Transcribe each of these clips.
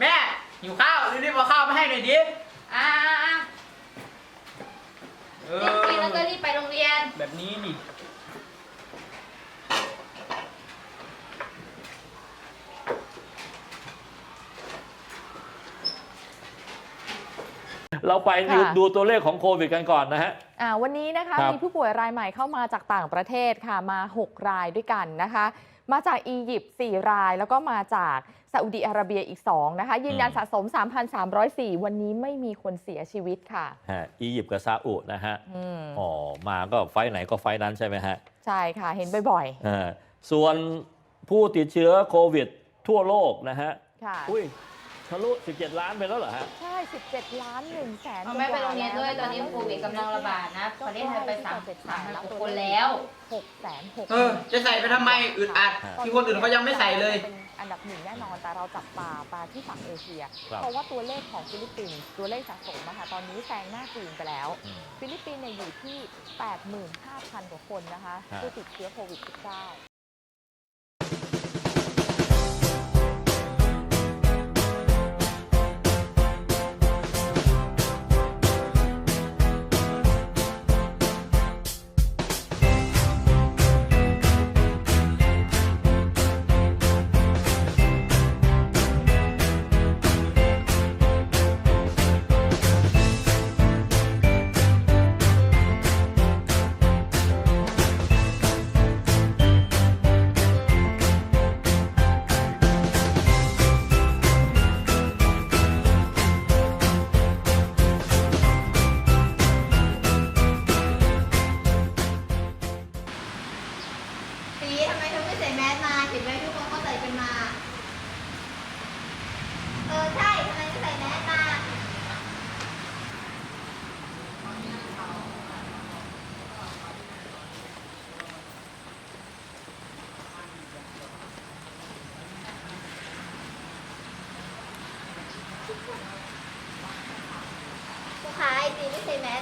แม่หิวข้าวรีบๆเอาข้าวมาให้หน่อยดิอ่าๆเอๆรีบกินแล้วก็อรีบไปโรงเรียน แบบนี้นี่เราไปค่ะดูตัวเลขของโควิดกันก่อนนะฮะ อ่าวันนี้นะคะครับมีผู้ป่วยรายใหม่เข้ามาจากต่างประเทศค่ะมา 6 รายด้วยกันนะคะ มาจากอียิปต์4ราย แล้วก็มาจากซาอุดิอาระเบียอีก 2 นะคะ ยืนยันสะสม 3,304 วันนี้ไม่มีคนเสียชีวิตค่ะฮะอียิปต์กับซาอุนะฮะอืมอ๋อมาก็ไฟล์ไหนก็ไฟล์นั้นใช่ไหมฮะ ใช่ค่ะ เห็นบ่อยเออส่วนผู้ติดเชื้อโควิด ทั่วโลกนะฮะๆค่ะอุ้ย ทะลุ 17 ล้านไปแล้วเหรอฮะ ใช่ 17 ล้าน1แสนเอาแม่ไปโรงเรียนด้วยตอนนี้โควิดกำลังระบาดนะประเทศไทยไปสามสามพันกว่าคนแล้ว6แสน6เออ จะใส่ไปทำไมอึดอัดที่คนอื่นเขายังไม่ใส่เลยเป็นอันดับหนึ่งแน่นอนแต่เราจับตาปาที่ฝั่งเอเชียครับเพราะว่าตัวเลขของฟิลิปปินส์ตัวเลขสะสมอะค่ะตอนนี้แซงหน้าจีนไปแล้วอืมฟิลิปปินส์เนี่ยอยู่ที่ 85,000 กว่าคนนะคะฮะผู้ติดเชื้อโควิด -19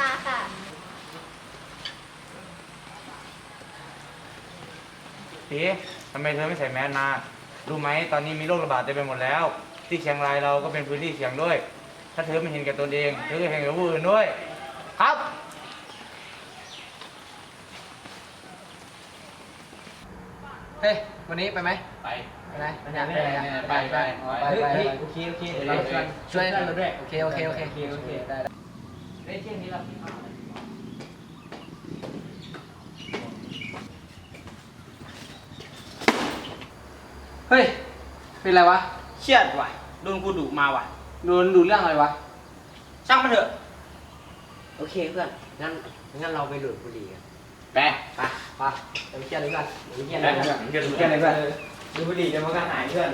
ม่ใส่แมสมาค่ะปีทำไมเธอไม่ใส่แมสมา รู้ไหมตอนนี้มีโรคระบาดเต็มไปหมดแล้ว ที่เชียงรายเราก็เป็นพื้นที่เสี่ยงด้วย ถ้าเธอไม่เห็นแก่ตนเอง เธอก็เห็นแก่ผู้อื่นด้วย ครับ เฮ้ย วันนี้ไปไหม ไป ไปไหมไปไหนไปไปไปเฮ้ยไปเฮ้ยโอเคโอเคเดี๋ยวเราชวนช่วยเราด้วยโอเคโอเคโอเคโอเคได้ได้เฮ้ยเที่ยงนี้เรากินข้าวอะไรเฮ้ย เป็นไรวะ เครียดว่ะโดนกูดุมาว่ะโดนดุเรื่องอะไรวะ ช่างมันเถอะ โอเคเพื่อน งั้น งั้นเราไปดูดบุหรี่กันไปไปไปเดี๋ยวไปเครียดเลยเพื่อนเดี๋ยวไปเครียดไปเลยเพื่อนเพื่อนเพื่อนเลยเพื่อนดูบุหรี่เดี๋ยวมันก็หายเพื่อน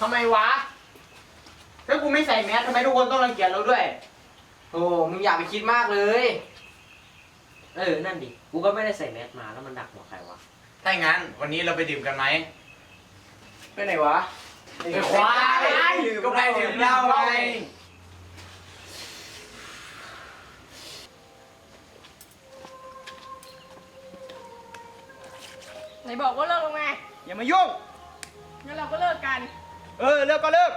ทำไมวะ ถ้ากูไม่ใส่แมสทำไมทุกคนต้องรังเกียจเราด้วย โอ้มึงอย่าไปคิดมากเลย เออ นั่นดิ กูก็ไม่ได้ใส่แมสมาแล้วมันดักหัวใครวะ ถ้าอย่างนั้น วันนี้เราไปดื่มกันไหมไปไหนวะไอ้ควายก็ไปดื่มเหล้าไงไหนบอกว่าเลิกแล้วไงอย่ามายุ่ง งั้นเราก็เลิกกัน เออ เลิกก็เลิก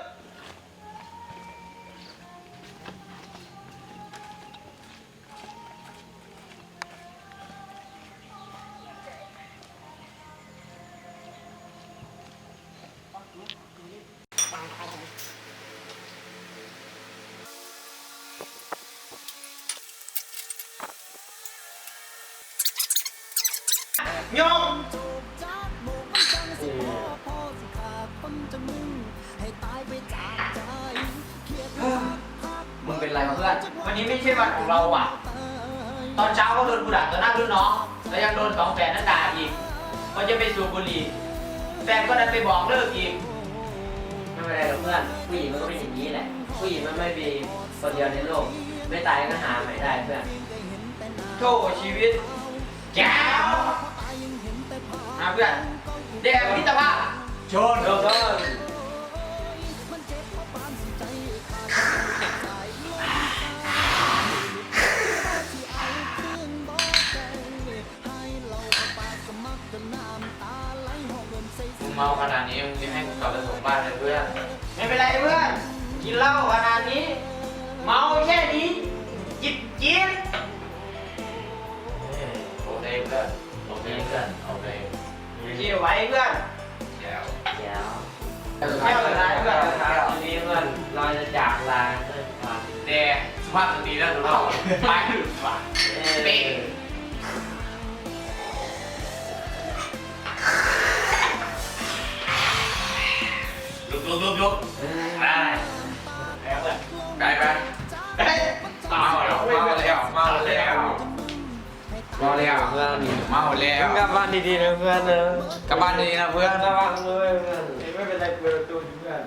ย ไรวะเพื่อน วันนี้ไม่ใช่วันของเราอะ ตอนเช้าก็โดนกูด่าต่อหน้ารุ่นน้อง แล้วยังโดนสองแฟนนั่นด่าอีกว่าจะไปสูบบุหรี่แฟนก็ดันไปบอกเลิกอีก ไม่เป็นไรหรอกเพื่อน ผู้หญิงมันก็เป็นอย่างนี้แหละ ผู้หญิงมันไม่มีคนเดียวในโลก ไม่ตายก็หาใหม่ได้เพื่อน โธ่ชีวิตแจ๋วนะเพื่อนเด็กมิตรภาพชนโดน เมาขนาดนี้มึงจะให้กูกลับไปส่งบ้านเลยเพื่อน ไม่เป็นไรเพื่อน กินเหล้าขนาดนี้ เมาแค่นี้ จิบจิบโอเคเพื่อน โอเคเพื่อน โอเคเที่ยวไว้เพื่อนเดี๋ยวเดี๋ยวแก้วสุดท้ายเพื่อนทีนี้เพื่อนเราจะจากลาเพื่อนครับเดสุภาพสตรีแล้วสุภาพไปหรือเปล่าเป๊ะ ลุกลุกลุกลุกได้ได้ไปเมาแล้วเมาแล้วเมาแล้วเมาแล้วเพื่อนเมาแล้วกลับบ้านดีๆนะเพื่อนนะกลับบ้านดีนะเพื่อนระวังด้วยเพื่อนไม่เป็นไรเปิดประตูเพื่อน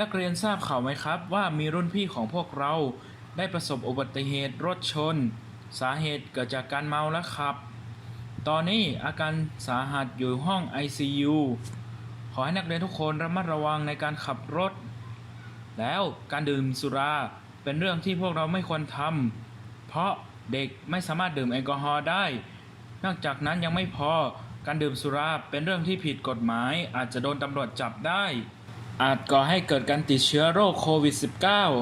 นักเรียนทราบข่าวไหมครับว่ามีรุ่นพี่ของพวกเราได้ประสบอุบัติเหตุรถชน สาเหตุเกิดจากการเมาและขับ ตอนนี้อาการสาหัสอยู่ห้อง ICU ขอให้นักเรียนทุกคนระมัดระวังในการขับรถ แล้วการดื่มสุราเป็นเรื่องที่พวกเราไม่ควรทำเพราะเด็กไม่สามารถดื่มแอลกอฮอล์ได้ นอกจากนั้นยังไม่พอการดื่มสุราเป็นเรื่องที่ผิดกฎหมายอาจจะโดนตำรวจจับได้ อาจก่อให้เกิดการติดเชื้อโรคโควิด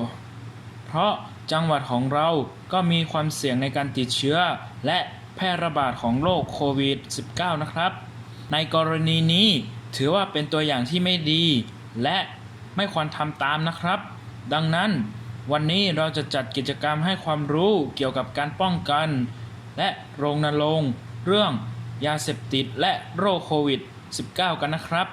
-19 เพราะจังหวัดของเราก็มีความเสี่ยงในการติดเชื้อ และแพร่ระบาดของโรคโควิด -19 นะครับ ในกรณีนี้ถือว่าเป็นตัวอย่างที่ไม่ดี และไม่ควรทำตามนะครับ ดังนั้น วันนี้เราจะจัดกิจกรรมให้ความรู้เกี่ยวกับการป้องกัน และรณรงเรื่องยาเสพติดและโรคโควิด -19 กันนะครับ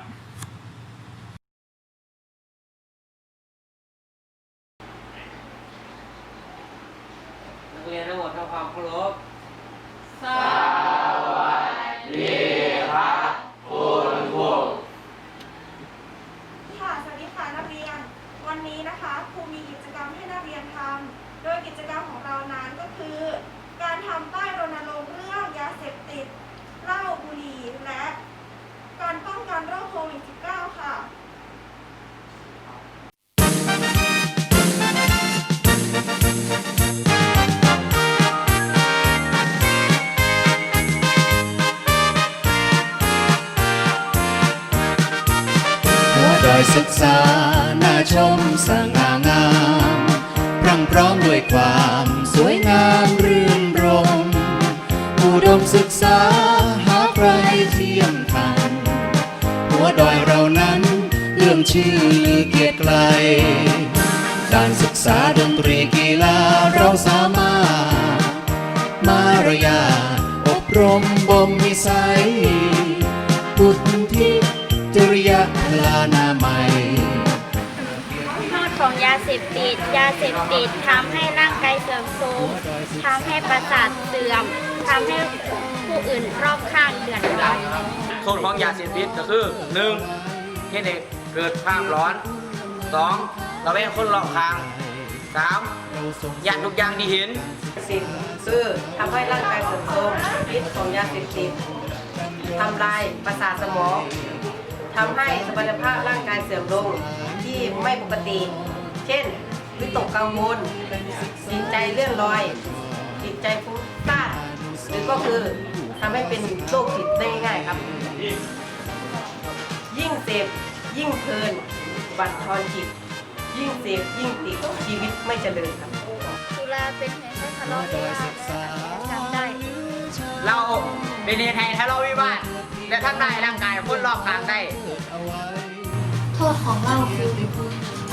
ศึกษาน่าชมสง่างามพรั่งพร้อมด้วยความสวยงามรื่นรมอุดมศึกษาหาใครเทียมทัน หัวดอยเรานั้นเรื่องชื่อเกียรติไกล การศึกษาดนตรีกีฬาเราสามารถ มารยาอบรมบ่มนิสัย จริยพลานามัยโทษของยาเสพติด ยาเสพติดทำให้ร่างกายเสื่อมโทรมทำให้ประสาทเสื่อมทำให้ผู้อื่นรอบข้างเดือดร้อนโทษของยาเสพติดก็คือ 1. ให้เด็กเกิดภาพร้อน 2. ระแวงคนรอบข้าง 3. ย่านทุกอย่างที่เห็น สิบคือทำให้ร่างกายเสื่อมโทรมพิษของยาเสพติดทำลายประสาทสมอง ทำให้สมรรถภาพร่างกายเสื่อมลงที่ไม่ปกติ เช่น วิตกกังวลจิตใจเลื่อนลอยจิตใจฟุ้งซ่านหรือก็คือทำให้เป็นโรคจิตได้ง่ายๆครับ ยิ่งเสพยิ่งเพลินบั่นทอนจิต ยิ่งเสพยิ่งติดชีวิตไม่เจริญครับสุราเป็นเหตุให้ทะเลาะวิวาทและอาจารย์ได้ เราเป็นเหตุให้ทะเลาะวิวาทและทำลายร่างกายคนรอบข้างได้ โทษของเหล้าคืออา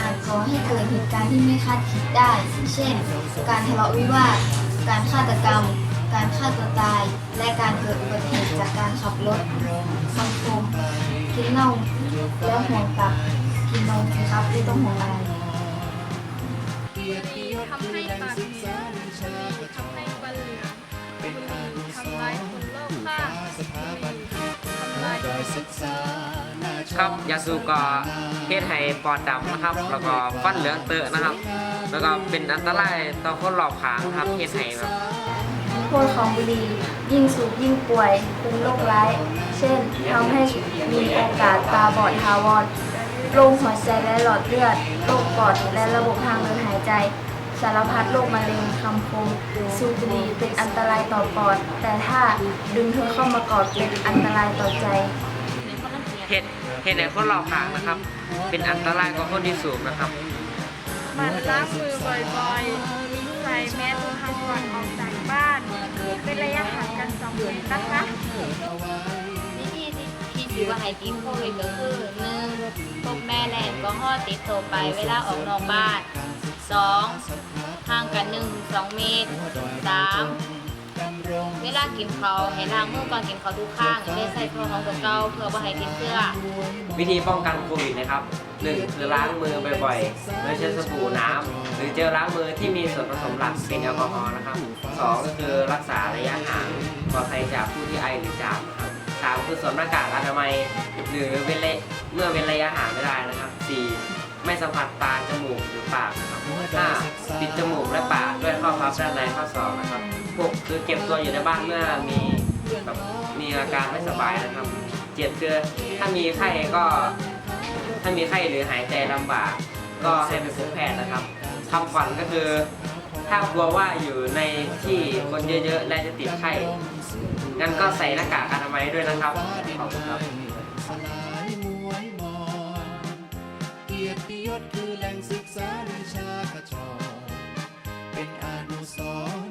อาจก่อให้เกิดเหตุการณ์ที่ไม่คาดคิดได้ เช่น การทะเลาะวิวาท การฆาตกรรม การฆ่าตัวตาย และการเกิดอุบัติเหตุจากการขับรถสังคมกินเหล้าแล้วห่วงตับกินนมสิครับไม่ต้องห่วงอะไร ครับยาสูบก็เฮ็ดให้ปอดดำนะครับ แล้วก็ฟันเหลืองเตอะนะครับ แล้วก็เป็นอันตรายต่อคนรอบข้างครับเฮ็ดให้แบบโทษของบุหรี่ยิ่งสูบยิ่งป่วย เป็นโรคร้าย เช่นทำให้มีโอกาสตาบอดทาวรโรคหัวใจและหลอดเลือดโรคปอดและระบบทางเดินหายใจ สารพัดโรคมะเร็งคำคมสูบบุหรี่เป็นอันตรายต่อปอด แต่ถ้าดึงเธอเข้ามากอดเป็นอันตรายต่อใจเฮ็ดเฮ็ดให้คนรอบข้างนะครับ เป็นอันตรายกว่าคนที่สูบนะครับมันล้างมือบ่อยๆ ใส่แมสทุกครั้งก่อนออกจากบ้าน เป็นระยะห่างกันสองเมตรนะคะวิธีที่ที่ถือว่าให้ติดโควิดก็คือหนึ่งพกแม่และแอลกอฮอล์ติดตัวไปเวลาออกนอกบ้านสอง ห่างกันหนึ่งสองเมตรสามเวลากินเขาวให้ล้างมือก่อนกินเขาวทุกข้างไม่ใส่โทรของตัวเก่าเพื่อบ่ให้ติดเชื้อวิธีป้องกันโควิดนะครับหนึ่งคือล้างมือบ่อยๆ โดยใช้สบู่น้ำหรือเจลล้างมือที่มีส่วนผสมหลักเป็นแอลกอฮอล์นะครับสองก็คือรักษาระยะห่างปลอดภัยจากผู้ที่ไอหรือจามนะครับสามคือสวมหน้ากากอนามัยหรือเว้นเมื่อเว้นระยะห่างไม่ได้นะครับสี่ ไม่สัมผัสตาจมูกหรือปากนะครับห้าปิดจมูกและปากด้วยข้อพับด้านในข้อศอกนะครับหกคือเก็บตัวอยู่ในบ้านเมื่อมีแบบมีอาการไม่สบายนะครับเจ็ดคือถ้ามีไข้ก็ ถ้ามีไข้หรือหายใจลำบากก็ให้ไปพบแพทย์นะครับคำขวัญก็คือ ถ้ากลัวว่าอยู่ในที่คนเยอะๆ และจะติดไข้งั้นก็ใส่หน้ากากอนามัยด้วยนะครับขอบคุณครับ คือแหล่งศึกษาวิชาขจรเป็นอนุสร